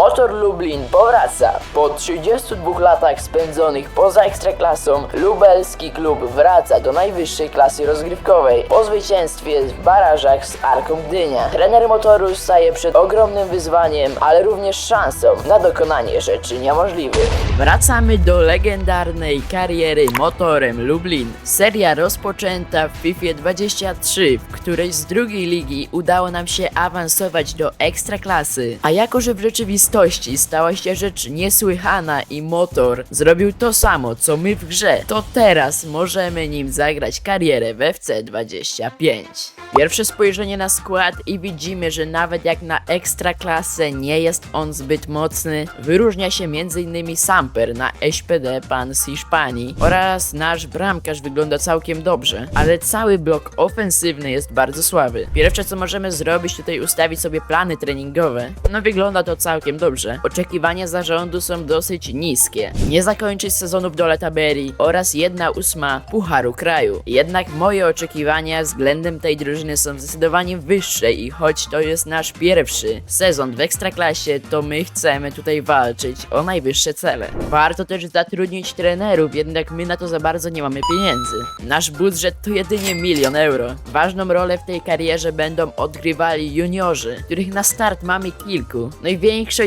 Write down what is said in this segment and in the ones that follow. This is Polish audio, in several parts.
Motor Lublin powraca. Po 32 latach spędzonych poza ekstraklasą, lubelski klub wraca do najwyższej klasy rozgrywkowej po zwycięstwie w barażach z Arką Gdynia. Trener motoru staje przed ogromnym wyzwaniem, ale również szansą na dokonanie rzeczy niemożliwych. Wracamy do legendarnej kariery motorem Lublin. Seria rozpoczęta w FIFA 23, w której z drugiej ligi udało nam się awansować do ekstraklasy. A jako, że w rzeczywistości stała się rzecz niesłychana i motor zrobił to samo, co my w grze, to teraz możemy nim zagrać karierę w FC25. Pierwsze spojrzenie na skład i widzimy, że nawet jak na ekstraklasę nie jest on zbyt mocny, wyróżnia się m.in. Samper na SPD pan z Hiszpanii oraz nasz bramkarz wygląda całkiem dobrze, ale cały blok ofensywny jest bardzo słaby. Pierwsze co możemy zrobić tutaj ustawić sobie plany treningowe. No wygląda to całkiem dobrze. Oczekiwania zarządu są dosyć niskie. Nie zakończyć sezonu w dole tabeli oraz jedna ósma pucharu kraju. Jednak moje oczekiwania względem tej drużyny są zdecydowanie wyższe i choć to jest nasz pierwszy sezon w Ekstraklasie, to my chcemy tutaj walczyć o najwyższe cele. Warto też zatrudnić trenerów, jednak my na to za bardzo nie mamy pieniędzy. Nasz budżet to jedynie milion euro. Ważną rolę w tej karierze będą odgrywali juniorzy, których na start mamy kilku. No i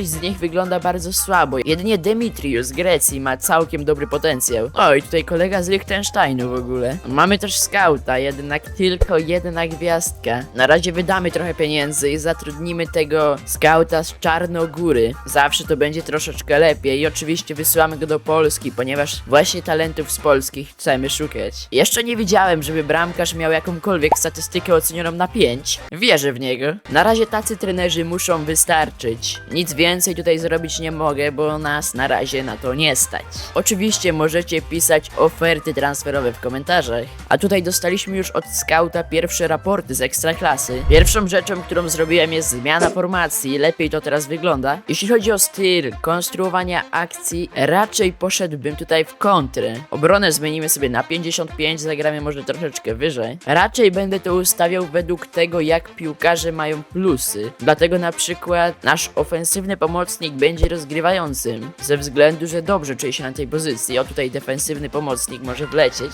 większość z nich wygląda bardzo słabo. Jedynie Demetrius z Grecji ma całkiem dobry potencjał. O i tutaj kolega z Liechtensteinu w ogóle. Mamy też skauta, jednak tylko jedna gwiazdka. Na razie wydamy trochę pieniędzy i zatrudnimy tego skauta z Czarnogóry. Zawsze to będzie troszeczkę lepiej i oczywiście wysyłamy go do Polski, ponieważ właśnie talentów z Polski chcemy szukać. Jeszcze nie widziałem, żeby bramkarz miał jakąkolwiek statystykę ocenioną na 5. Wierzę w niego. Na razie tacy trenerzy muszą wystarczyć. Nic więcej tutaj zrobić nie mogę, bo nas na razie na to nie stać. Oczywiście możecie pisać oferty transferowe w komentarzach. A tutaj dostaliśmy już od skauta pierwsze raporty z ekstraklasy. Pierwszą rzeczą, którą zrobiłem jest zmiana formacji. Lepiej to teraz wygląda. Jeśli chodzi o styl konstruowania akcji, raczej poszedłbym tutaj w kontrę. Obronę zmienimy sobie na 55, zagramy może troszeczkę wyżej. Raczej będę to ustawiał według tego, jak piłkarze mają plusy. Dlatego na przykład nasz ofensywny pomocnik będzie rozgrywającym, ze względu, że dobrze czuje się na tej pozycji. O tutaj defensywny pomocnik może wlecieć.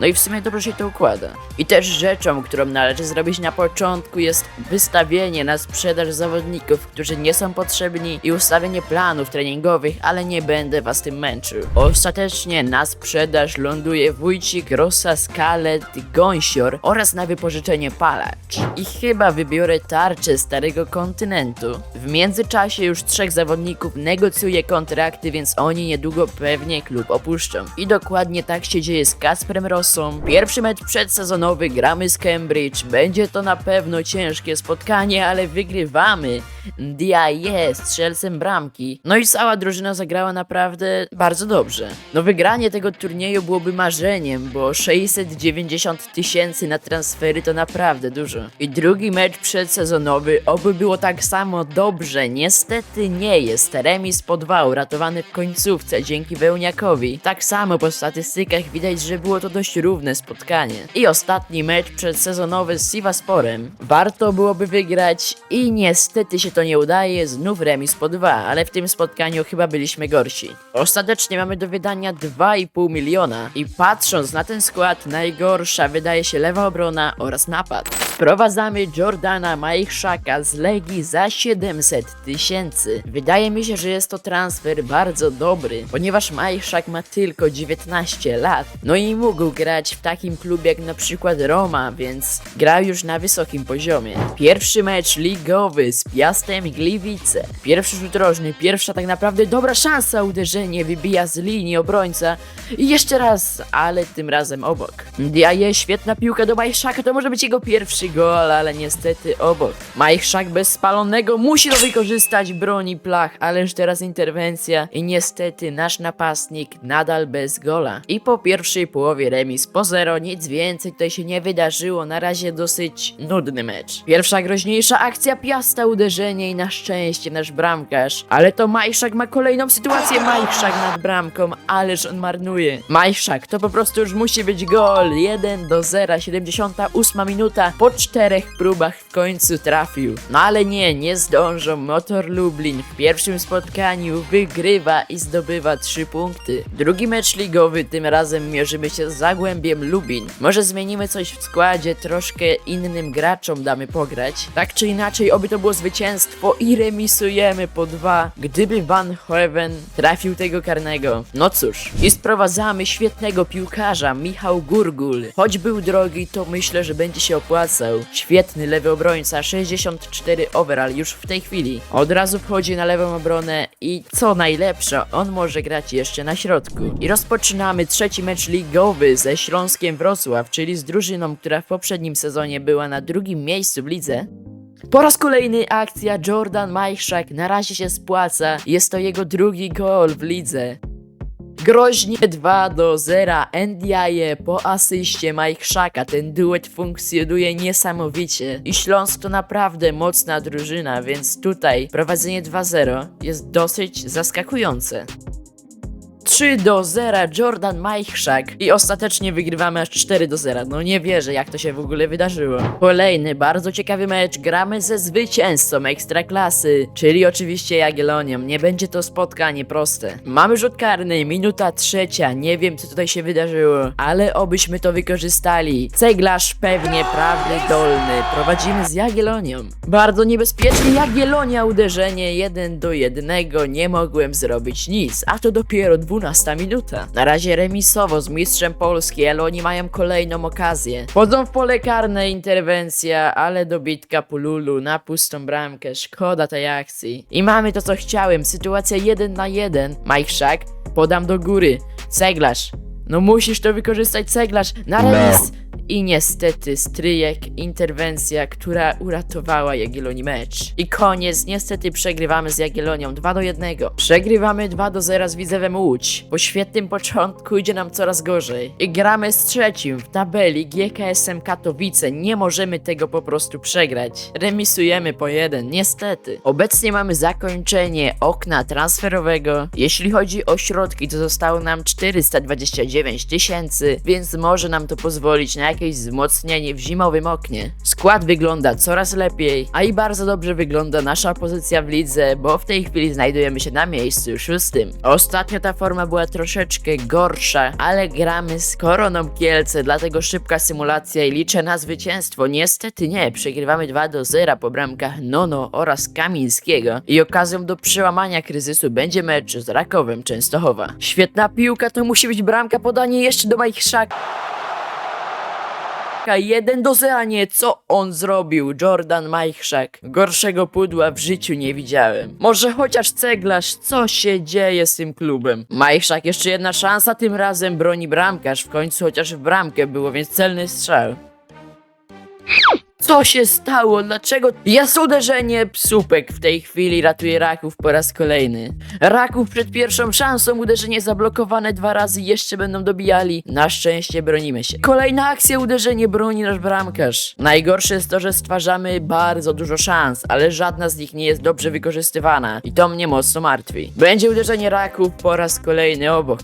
No i w sumie dobrze się to układa. I też rzeczą, którą należy zrobić na początku jest wystawienie na sprzedaż zawodników, którzy nie są potrzebni i ustawienie planów treningowych, ale nie będę was tym męczył. Ostatecznie na sprzedaż ląduje Wójcik, Rosa, Scalet, Gąsior oraz na wypożyczenie Palacz. I chyba wybiorę tarczę Starego Kontynentu. W międzyczasie już trzech zawodników negocjuje kontrakty, więc oni niedługo pewnie klub opuszczą. I dokładnie tak się dzieje z Kasprem Rossą. Pierwszy mecz przedsezonowy gramy z Cambridge. Będzie to na pewno ciężkie spotkanie, ale wygrywamy. Dia strzelcem bramki. No i cała drużyna zagrała naprawdę bardzo dobrze. No wygranie tego turnieju byłoby marzeniem, bo 690 tysięcy na transfery to naprawdę dużo. I drugi mecz przedsezonowy, oby było tak samo dobrze, niestety nie jest. Remis po dwa uratowany w końcówce dzięki Wełniakowi. Tak samo po statystykach widać, że było to dość równe spotkanie. I ostatni mecz przedsezonowy z Sivasporem. Warto byłoby wygrać i niestety się to nie udaje, znów remis po dwa, ale w tym spotkaniu chyba byliśmy gorsi. Ostatecznie mamy do wydania 2,5 miliona i patrząc na ten skład, najgorsza wydaje się lewa obrona oraz napad. Wprowadzamy Jordana Majchrzaka z Legii za 700 tysięcy. Wydaje mi się, że jest to transfer bardzo dobry, ponieważ Majchrzak ma tylko 19 lat. No i mógł grać w takim klubie jak na przykład Roma, więc grał już na wysokim poziomie. Pierwszy mecz ligowy z Piastem Gliwice. Pierwszy rzut rożny, pierwsza tak naprawdę dobra szansa, uderzenie wybija z linii obrońca i jeszcze raz, ale tym razem obok. Diaje, świetna piłka do Majchrzaka, to może być jego pierwszy gol, ale niestety obok. Majchrzak bez spalonego musi to wykorzystać, broni plach, ależ teraz interwencja i niestety nasz napastnik nadal bez gola. I po pierwszej połowie remis po zero, nic więcej tutaj się nie wydarzyło, na razie dosyć nudny mecz. Pierwsza groźniejsza akcja Piasta, uderzenie i na szczęście nasz bramkarz, ale to Majszak ma kolejną sytuację, Majszak nad bramką, ależ on marnuje. Majszak, to po prostu już musi być gol, 1 do 0, 78 minuta, po czterech próbach w końcu trafił. No ale nie, nie zdążą, Motor Lublin Lublin w pierwszym spotkaniu wygrywa i zdobywa 3 punkty. Drugi mecz ligowy tym razem mierzymy się z Zagłębiem Lubin. Może zmienimy coś w składzie, troszkę innym graczom damy pograć. Tak czy inaczej, oby to było zwycięstwo i remisujemy po dwa, gdyby Van Hoeven trafił tego karnego. No cóż, i sprowadzamy świetnego piłkarza, Michał Gurgul. Choć był drogi, to myślę, że będzie się opłacał. Świetny lewy obrońca, 64 overall już w tej chwili. Od razu wchodzi na lewą obronę i co najlepsze, on może grać jeszcze na środku. I rozpoczynamy trzeci mecz ligowy ze Śląskiem Wrocław, czyli z drużyną, która w poprzednim sezonie była na drugim miejscu w lidze. Po raz kolejny akcja Jordan Majszak na razie się spłaca. Jest to jego drugi gol w lidze. Groźnie 2 do 0 Ndiaye po asyście Mike Szaka. Ten duet funkcjonuje niesamowicie. I Śląsk to naprawdę mocna drużyna, więc tutaj prowadzenie 2-0 jest dosyć zaskakujące. 3 do 0 Jordan Majchrzak i ostatecznie wygrywamy aż 4 do 0. No nie wierzę jak to się w ogóle wydarzyło. Kolejny bardzo ciekawy mecz. Gramy ze zwycięzcą Ekstraklasy, czyli oczywiście Jagiellonią. Nie będzie to spotkanie proste. Mamy rzut karny, minuta trzecia. Nie wiem co tutaj się wydarzyło, ale obyśmy to wykorzystali. Ceglarz pewnie prawny dolny. Prowadzimy z Jagiellonią. Bardzo niebezpiecznie Jagiellonia uderzenie 1 do 1. Nie mogłem zrobić nic, a to dopiero 12 minuta. Na razie remisowo z mistrzem Polski, ale oni mają kolejną okazję. Wchodzą w pole karne, interwencja, ale dobitka Pululu na pustą bramkę. Szkoda tej akcji. I mamy to co chciałem, sytuacja 1 na 1. Mike Szak, podam do góry. Ceglarz. No musisz to wykorzystać ceglarz. Na remis. I niestety stryjek, interwencja, która uratowała Jagiellonii mecz. I koniec, niestety przegrywamy z Jagiellonią 2 do 1. Przegrywamy 2 do 0 z Widzewem Łódź. Po świetnym początku idzie nam coraz gorzej. I gramy z trzecim w tabeli GKSM Katowice. Nie możemy tego po prostu przegrać. Remisujemy po jeden, niestety. Obecnie mamy zakończenie okna transferowego. Jeśli chodzi o środki, to zostało nam 429 tysięcy, więc może nam to pozwolić na jakieś wzmocnienie w zimowym oknie. Skład wygląda coraz lepiej, a i bardzo dobrze wygląda nasza pozycja w lidze, bo w tej chwili znajdujemy się na miejscu szóstym. Ostatnio ta forma była troszeczkę gorsza, ale gramy z Koroną Kielce, dlatego szybka symulacja i liczę na zwycięstwo. Niestety nie, przegrywamy 2 do 0 po bramkach Nono oraz Kamińskiego i okazją do przełamania kryzysu będzie mecz z Rakowem Częstochowa. Świetna piłka, to musi być bramka, podanie jeszcze do Mike 1 do 0, nie, co on zrobił? Jordan Majchrzak. Gorszego pudła w życiu nie widziałem. Może chociaż ceglarz, co się dzieje z tym klubem? Majchrzak, jeszcze jedna szansa, tym razem broni bramkarz. W końcu chociaż w bramkę było, więc celny strzał. Co się stało? Dlaczego? Jest uderzenie! Psupek w tej chwili ratuje Raków po raz kolejny. Raków przed pierwszą szansą, uderzenie zablokowane dwa razy, jeszcze będą dobijali. Na szczęście bronimy się. Kolejna akcja, uderzenie broni nasz bramkarz. Najgorsze jest to, że stwarzamy bardzo dużo szans, ale żadna z nich nie jest dobrze wykorzystywana. I to mnie mocno martwi. Będzie uderzenie Raków po raz kolejny obok.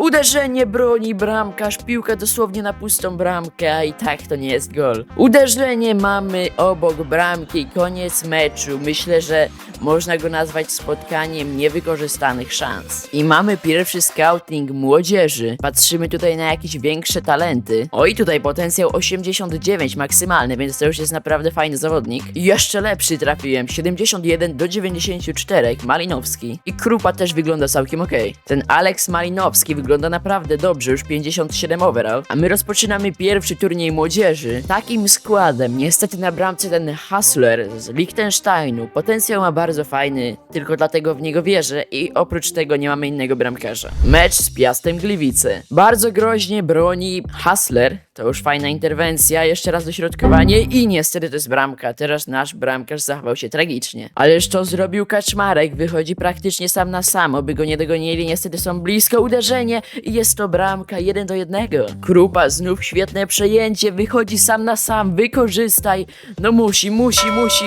Uderzenie broni bramkarz, piłka dosłownie na pustą bramkę, a i tak to nie jest gol. Uderzenie mamy obok bramki, koniec meczu. Myślę, że można go nazwać spotkaniem niewykorzystanych szans. I mamy pierwszy scouting młodzieży. Patrzymy tutaj na jakieś większe talenty. Oj, tutaj potencjał 89 maksymalny, więc to już jest naprawdę fajny zawodnik. I jeszcze lepszy trafiłem, 71 do 94, Malinowski. I Krupa też wygląda całkiem ok. Ten Alex Malinowski wygląda naprawdę dobrze, już 57 overall. A my rozpoczynamy pierwszy turniej młodzieży takim składem. Niestety na bramce ten Hustler z Liechtensteinu. Potencjał ma bardzo fajny, tylko dlatego w niego wierzę i oprócz tego nie mamy innego bramkarza. Mecz z Piastem Gliwice. Bardzo groźnie broni Hustler. To już fajna interwencja, jeszcze raz dośrodkowanie i niestety to jest bramka. Teraz nasz bramkarz zachował się tragicznie. Ależ to zrobił Kaczmarek, wychodzi praktycznie sam na sam, oby go nie dogonili, niestety są blisko, uderzenie i jest to bramka 1 do 1. Krupa znów świetne przejęcie, wychodzi sam na sam, wykorzystaj. No musi, musi, musi.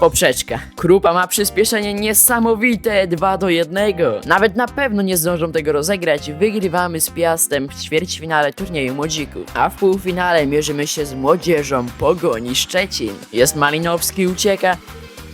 Poprzeczka. Krupa ma przyspieszenie niesamowite 2 do 1. Nawet na pewno nie zdążą tego rozegrać. Wygrywamy z Piastem w ćwierćfinale turnieju młodzików. A w półfinale mierzymy się z młodzieżą Pogoni Szczecin. Jest Malinowski, ucieka.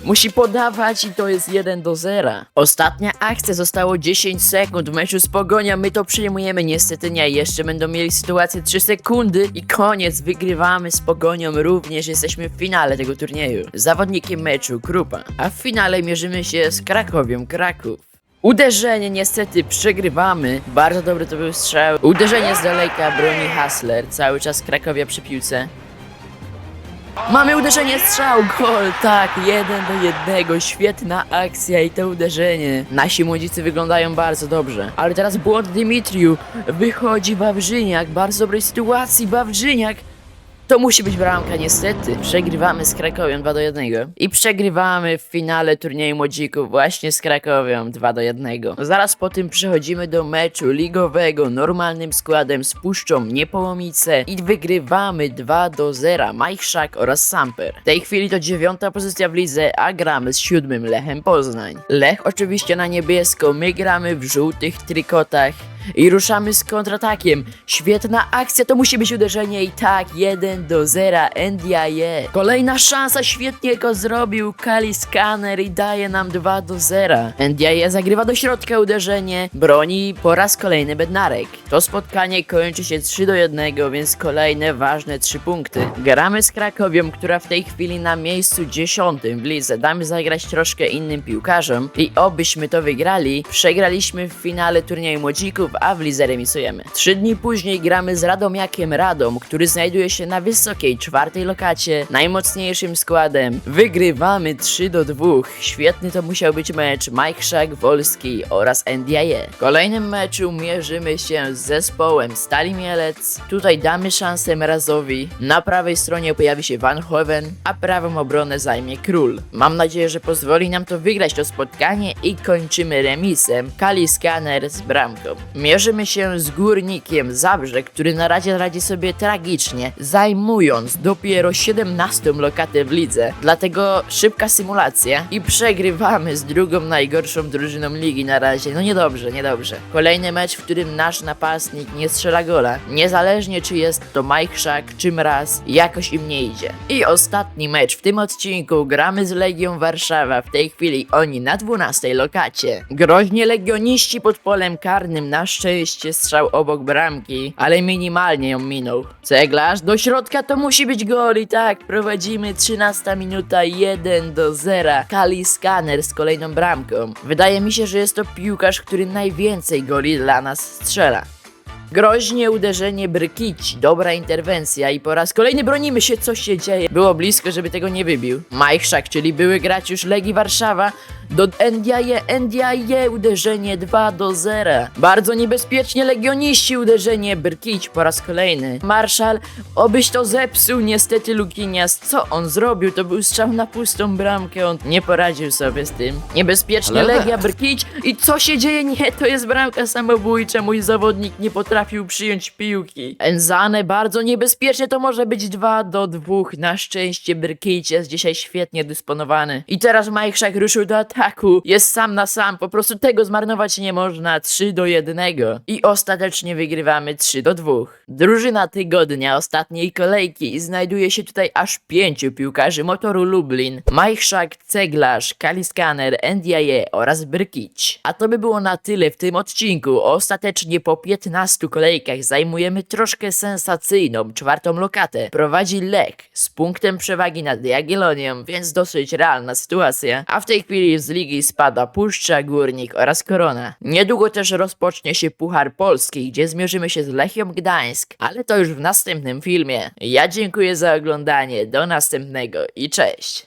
Musi podawać i to jest 1 do 0. Ostatnia akcja zostało 10 sekund w meczu z Pogonią, my to przyjmujemy, niestety nie, jeszcze będą mieli sytuację 3 sekundy i koniec, wygrywamy z Pogonią, również jesteśmy w finale tego turnieju. Zawodnikiem meczu Krupa, a w finale mierzymy się z Krakowią Kraków. Uderzenie niestety przegrywamy. Bardzo dobry to był strzał. Uderzenie z daleka broni Hasler. Cały czas Krakowia przy piłce. Mamy uderzenie, strzał, gol, tak, jeden do jednego, świetna akcja i to uderzenie. Nasi młodzicy wyglądają bardzo dobrze, ale teraz błąd Dimitriu, wychodzi Wawrzyniak, bardzo dobrej sytuacji, Wawrzyniak. To musi być bramka, niestety. Przegrywamy z Krakowią 2 do 1. I przegrywamy w finale turnieju młodzików właśnie z Krakowią 2 do 1. Zaraz po tym przechodzimy do meczu ligowego normalnym składem z Puszczą Niepołomice i wygrywamy 2 do 0 Majchrzak oraz Samper. W tej chwili to dziewiąta pozycja w lidze, a gramy z siódmym Lechem Poznań. Lech oczywiście na niebiesko, my gramy w żółtych trykotach. I ruszamy z kontratakiem. Świetna akcja, to musi być uderzenie i tak, 1 do 0, NDIE. Kolejna szansa, świetnie go zrobił Kali Scanner i daje nam 2 do 0. NDIE zagrywa do środka uderzenie, broni po raz kolejny Bednarek. To spotkanie kończy się 3 do 1, więc kolejne ważne 3 punkty. Gramy z Krakowią, która w tej chwili na miejscu 10 w lidze. Damy zagrać troszkę innym piłkarzom i obyśmy to wygrali. Przegraliśmy w finale turnieju młodzików, a w lidze remisujemy. Trzy dni później gramy z Radomiakiem Radom, który znajduje się na wysokiej czwartej lokacie, najmocniejszym składem. Wygrywamy 3 do 2. Świetny to musiał być mecz Mike Szak, Wolski oraz NDIE. W kolejnym meczu mierzymy się z zespołem Stali Mielec. Tutaj damy szansę Mrazowi. Na prawej stronie pojawi się Van Hoven, a prawą obronę zajmie Król. Mam nadzieję, że pozwoli nam to wygrać to spotkanie i kończymy remisem. Kali Scanner z bramką. Mierzymy się z Górnikiem Zabrze, który na razie radzi sobie tragicznie, zajmując dopiero 17 lokatę w lidze. Dlatego szybka symulacja i przegrywamy z drugą najgorszą drużyną ligi na razie. No niedobrze, niedobrze. Kolejny mecz, w którym nasz napastnik nie strzela gola. Niezależnie czy jest to Mike Szak, czy Mraz, jakoś im nie idzie. I ostatni mecz w tym odcinku gramy z Legią Warszawa. W tej chwili oni na 12 lokacie. Groźnie legioniści pod polem karnym na szczęście strzał obok bramki, ale minimalnie ją minął. Ceglarz do środka to musi być gol i tak prowadzimy 13 minuta 1 do 0. Kali Scanner z kolejną bramką. Wydaje mi się, że jest to piłkarz, który najwięcej goli dla nas strzela. Groźnie uderzenie Brykici, dobra interwencja i po raz kolejny bronimy się, co się dzieje. Było blisko, żeby tego nie wybił. Majchrzak, czyli były gracz już Legii Warszawa, do Ndiaye, Ndiaye, uderzenie 2 do 0. Bardzo niebezpiecznie Legioniści, uderzenie Brkić po raz kolejny. Marszal, obyś to zepsuł, niestety Lukinias, co on zrobił? To był strzał na pustą bramkę, on nie poradził sobie z tym. Niebezpiecznie Ale- Legia Brkić i co się dzieje? Nie, to jest bramka samobójcza, mój zawodnik nie potrafił przyjąć piłki. Enzane, bardzo niebezpiecznie, to może być 2 do 2. Na szczęście Brkić jest dzisiaj świetnie dysponowany. I teraz Majchrzak ruszył do ataku. Jest sam na sam, po prostu tego zmarnować nie można. 3 do 1. I ostatecznie wygrywamy 3 do 2. Drużyna tygodnia ostatniej kolejki znajduje się tutaj aż pięciu piłkarzy motoru Lublin. Majchrzak, Ceglarz, Kaliskaner, NDIE oraz Brkić. A to by było na tyle w tym odcinku. Ostatecznie po 15 kolejkach zajmujemy troszkę sensacyjną czwartą lokatę. Prowadzi Lek z punktem przewagi nad Jagiellonią, więc dosyć realna sytuacja. A w tej chwili z ligi spada Puszcza, Górnik oraz Korona. Niedługo też rozpocznie się Puchar Polski, gdzie zmierzymy się z Lechią Gdańsk, ale to już w następnym filmie. Ja dziękuję za oglądanie, do następnego i cześć!